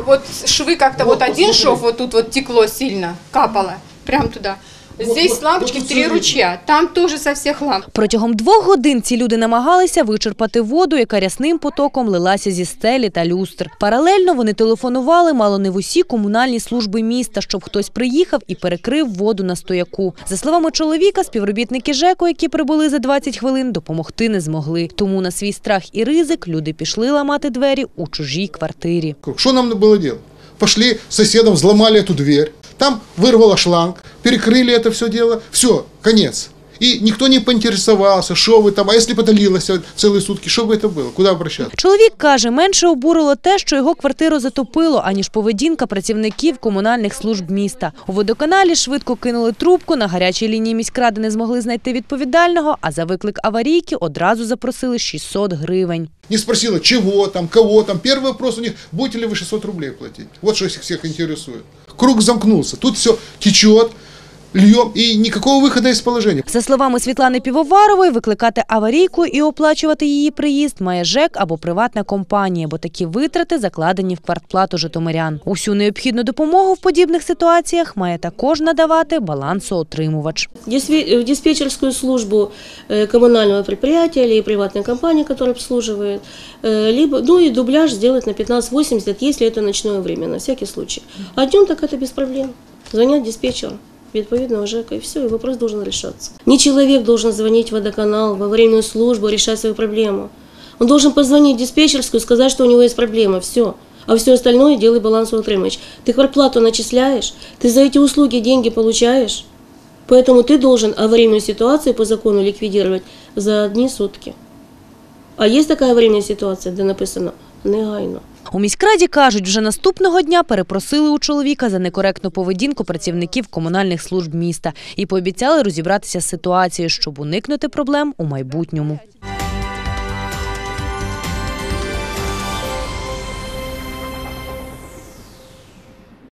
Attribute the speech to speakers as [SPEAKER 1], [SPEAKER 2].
[SPEAKER 1] Вот швы как-то вот, один шов, вот тут вот текло сильно, капало, прям туда. Здесь лампочки в три ручья, там тоже со всех ламп.
[SPEAKER 2] Протягом двох годин ці люди намагалися вичерпати воду, яка рясним потоком лилася зі стелі та люстр. Паралельно вони телефонували мало не в усі комунальні служби міста, щоб хтось приїхав і перекрив воду на стояку. За словами чоловіка, співробітники ЖЕКу, які прибули за 20 хвилин, допомогти не змогли. Тому на свій страх і ризик люди пішли ламати двері у чужій квартирі.
[SPEAKER 3] Что нам было делать? Пошли с соседом, взломали эту дверь, там вырвало шланг, перекрыли это все дело, все, конец. И никто не поинтересовался, что вы там, а если бы это лилось целые сутки, что бы это было, куда обращаться?
[SPEAKER 2] Чоловік каже, менше обурило те, що його квартиру затопило, аніж поведінка працівників комунальних служб міста. У водоканалі швидко кинули трубку, на гарячій лінії міськради не змогли знайти відповідального, а за виклик аварійки одразу запросили 600 гривень.
[SPEAKER 3] Не спросила, чего там, кого там. Первый вопрос у них, будете ли вы 600 рублей платить? Вот что их всех интересует. Круг замкнулся, тут все течет, льем, и никакого выхода из положения.
[SPEAKER 2] За словами Світлани Півоварової, викликати аварійку і оплачувати її приїзд має ЖЕК або приватна компанія, бо такі витрати закладені в квартплату житомирян. Усю необхідну допомогу в подібних ситуаціях має також надавати балансоотримувач.
[SPEAKER 4] Диспе- в диспетчерскую службу э, коммунального предприятия или приватной компании, которая обслуживает, э, либо, ну и дубляж сделать на 1580, если это ночное время, на всякий случай. А днем так это без проблем. Звонят диспетчеру Відповідного ЖЕКа, и все, и вопрос должен решаться. Не человек должен звонить в водоканал, в аварийную службу, решать свою проблему. Он должен позвонить в диспетчерскую, сказать, что у него есть проблема, все. А все остальное делай балансоутримач. Ты квартплату начисляешь, ты за эти услуги деньги получаешь, Поэтому ты должен аварийную ситуацию по закону ликвидировать за одни сутки. А есть такая аварийная ситуация, де написано негайно.
[SPEAKER 2] У міськраді кажуть, вже наступного дня перепросили у чоловіка за некоректну поведінку працівників комунальних служб міста і пообіцяли розібратися з ситуацією, щоб уникнути проблем у майбутньому.